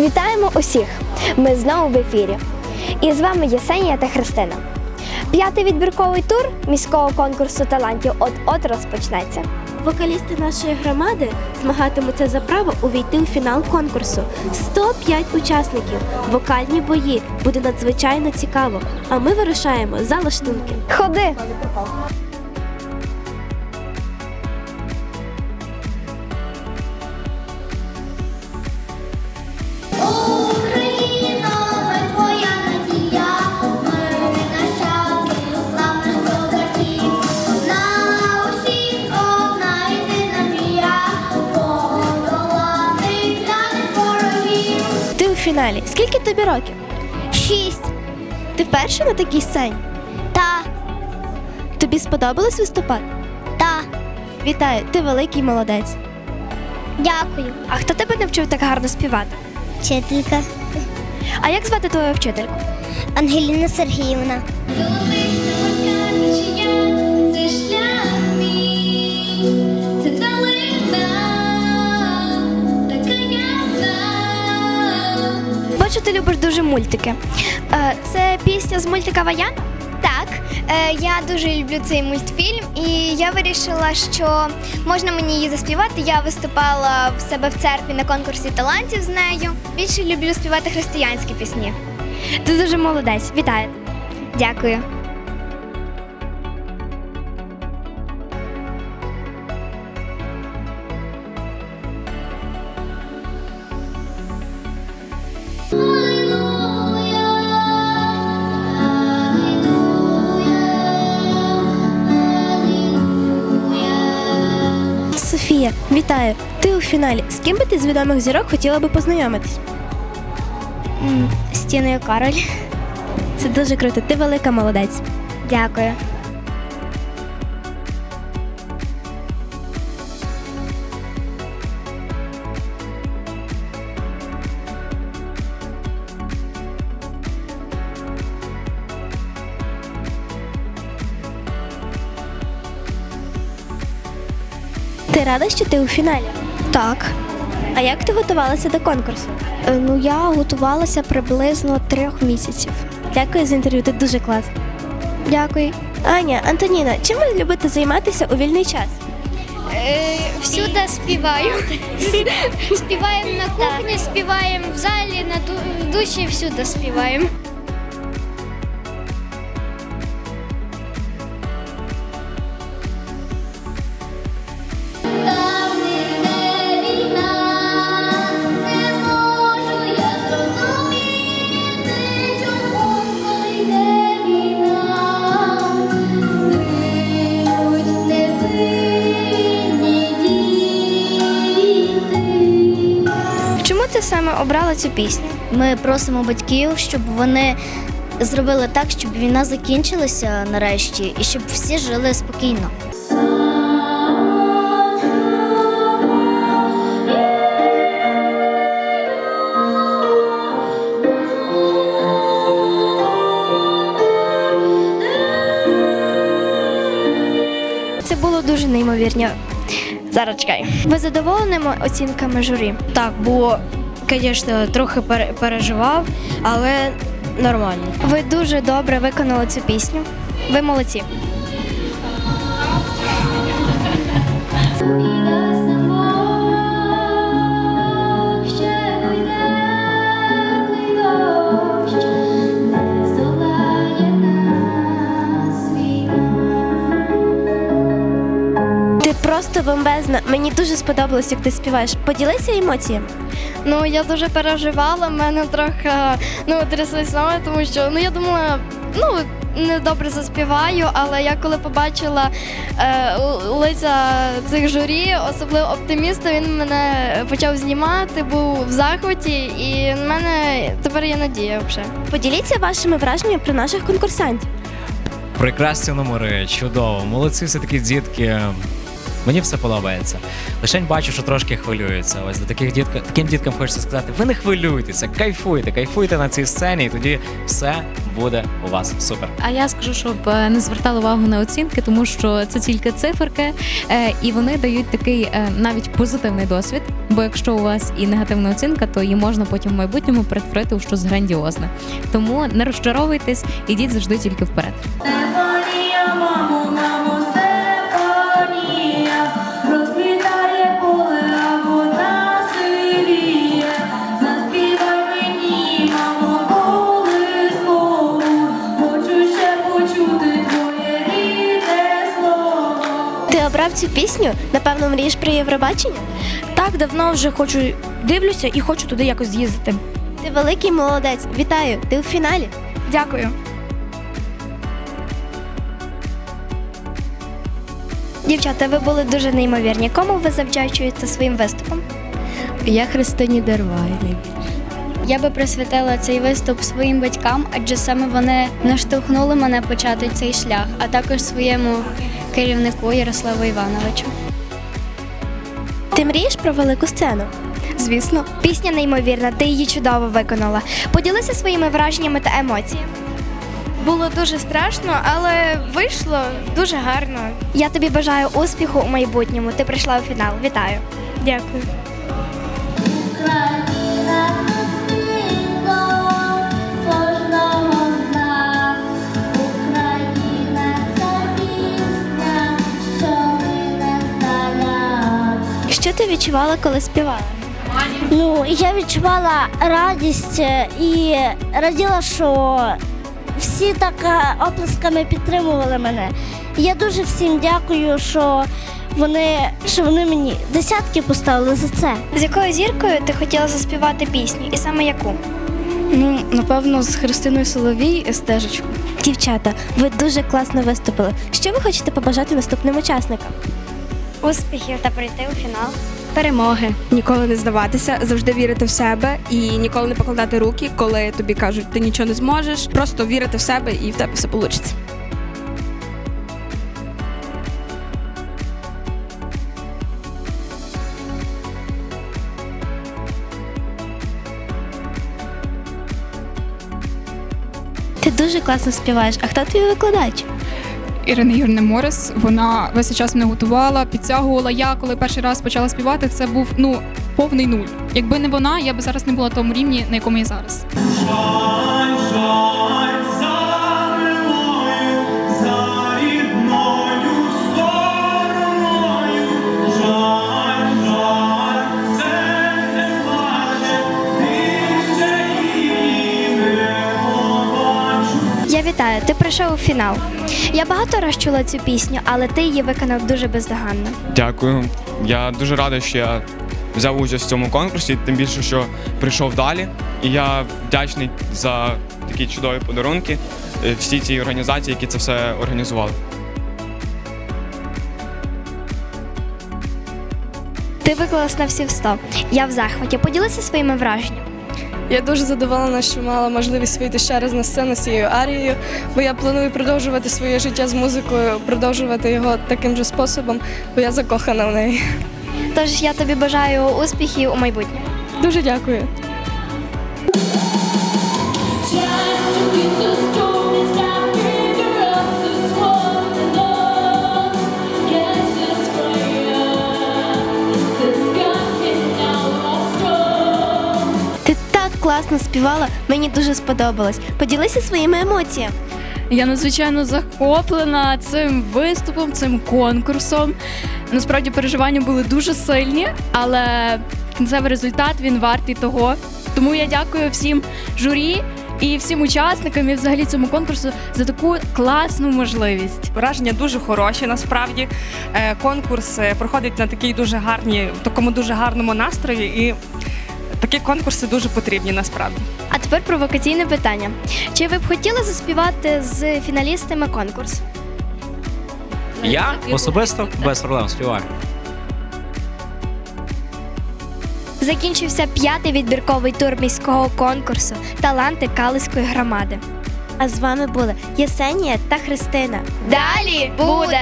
Вітаємо усіх! Ми знову в ефірі. І з вами Єсенія та Христина. П'ятий відбірковий тур міського конкурсу талантів от-от розпочнеться. Вокалісти нашої громади змагатимуться за право увійти у фінал конкурсу. 105 учасників, вокальні бої. Буде надзвичайно цікаво. А ми вирушаємо за лаштунки. Ходи! Ти. Скільки тобі років? Шість. Ти вперше на такій сцені? Та, Тобі сподобалось виступати? та, Вітаю, ти великий молодець. дякую. А хто тебе навчив так гарно співати? Вчителька А як звати твою вчительку? Ангеліна Сергіївна. Любиш дуже мультики. Е, Це пісня з мультика Ваян? Так, е, я дуже люблю цей мультфільм, і я вирішила, що можна мені її заспівати. Я виступала в себе в церкві на конкурсі талантів з нею. Більше люблю співати християнські пісні. Ти дуже молодець. Вітаю. Дякую. Вітаю. Ти у фіналі. З ким би ти з відомих зірок хотіла би познайомитись? З Тіною Кароль. Це дуже круто. Ти велика молодець. Дякую. Ти рада, що ти у фіналі? Так. А як ти готувалася до конкурсу? Е, Ну, я готувалася приблизно трьох місяців. Дякую за інтерв'ю, ти дуже класна. Дякую. Аня, Антоніна, чим ви любите займатися у вільний час? Всюди співаю. Співаємо на кухні, співаємо в залі, на ду- в душі, всюди співаємо. Обрала цю пісню? Ми просимо батьків, щоб вони зробили так, щоб війна закінчилася нарешті, і щоб всі жили спокійно. Це було дуже неймовірно. Зараз чекай. Ви задоволеними оцінками журі? Так, було, звісно, трохи переживав, але нормально. Ви дуже добре виконали цю пісню. Ви молодці. Просто бомбезна. Мені дуже сподобалось, як ти співаєш. Поділися емоціями. Ну, я дуже переживала, в мене трохи ну, тряслись ноги, тому що ну, я думала, ну, не добре заспіваю, але я коли побачила е, лиця цих журі, особливо оптиміста, він мене почав знімати, був в захваті, і в мене тепер є надія вже. Поділіться вашими враженнями про наших конкурсантів. Прекрасні номери, чудово. Молодці все таки дітки. Мені все подобається. Лишень бачу, що трошки хвилюються. Ось до таких дітка, таким діткам хочеться сказати: ви не хвилюйтеся, кайфуйте, кайфуйте на цій сцені, і тоді все буде у вас супер. А я скажу, щоб е, не звертали увагу на оцінки, тому що це тільки циферки, е, і вони дають такий е, навіть позитивний досвід. Бо якщо у вас і негативна оцінка, то її можна потім в майбутньому перетворити у щось грандіозне. Тому не розчаровуйтесь, ідіть завжди тільки вперед. Ти цю пісню? Напевно, мрієш про Євробачення? Так, давно вже хочу дивлюся і хочу туди якось з'їздити. Ти великий молодець. Вітаю! Ти у фіналі. Дякую. Дівчата, ви були дуже неймовірні. Кому ви завдячуєте своїм виступом? Я Христині Дервай. Я би присвятила цей виступ своїм батькам, адже саме вони наштовхнули мене почати цей шлях, а також своєму керівнику Ярославу Івановичу. Ти мрієш про велику сцену? Звісно, пісня неймовірна, ти її чудово виконала. Поділися своїми враженнями та емоціями. Було дуже страшно, але вийшло дуже гарно. Я тобі бажаю успіху у майбутньому. Ти прийшла у фінал. Вітаю. Дякую. Що ти відчувала, коли співала? Ну, я відчувала радість е, і раділа, що всі так е, оплесками підтримували мене. Я дуже всім дякую, що вони, що вони мені десятки поставили за це. З якою зіркою ти хотіла заспівати пісню, і саме яку? Ну, напевно, з Христиною Соловій стежечку. Дівчата, ви дуже класно виступили. Що ви хочете побажати наступним учасникам? Успіхів та прийти у фінал. Перемоги. Ніколи не здаватися, завжди вірити в себе і ніколи не покладати руки, коли тобі кажуть, ти нічого не зможеш. Просто вірити в себе і в тебе все вийде. Ти дуже класно співаєш. А хто твій викладач? Ірина Юрни Морис. Вона весь час мене готувала, підтягувала. Я коли перший раз почала співати, це був ну повний нуль. Якби не вона, я би зараз не була на тому рівні, на якому я зараз. Вітаю, у фінал. Я багато раз чула цю пісню, але ти її виконав дуже бездоганно. Дякую. Я дуже радий, що я взяв участь в цьому конкурсі, тим більше, що прийшов далі. І я вдячний за такі чудові подарунки е, всій цій організації, які це все організували. Ти виклалась на всі в 100. Я в захваті. Поділися своїми враженнями. Я дуже задоволена, що мала можливість вийти ще раз на сцену з цією арією, бо я планую продовжувати своє життя з музикою, продовжувати його таким же способом, бо я закохана в неї. Тож я тобі бажаю успіхів у майбутньому. Дуже дякую. Класно співала, мені дуже сподобалось. Поділися своїми емоціями. Я надзвичайно захоплена цим виступом, цим конкурсом. Насправді переживання були дуже сильні, але кінцевий результат він вартий того. Тому я дякую всім журі і всім учасникам і взагалі цьому конкурсу за таку класну можливість. Враження дуже хороші. Насправді Е, конкурс е, проходить на такій дуже гарній, в такому дуже гарному настрої, і такі конкурси дуже потрібні насправді. А тепер провокаційне питання: чи ви б хотіли заспівати з фіналістами конкурсу? Я особисто без проблем співаю. Закінчився п'ятий відбірковий тур міського конкурсу Таланти Калиської громади. А з вами були Єсенія та Христина. Далі буде!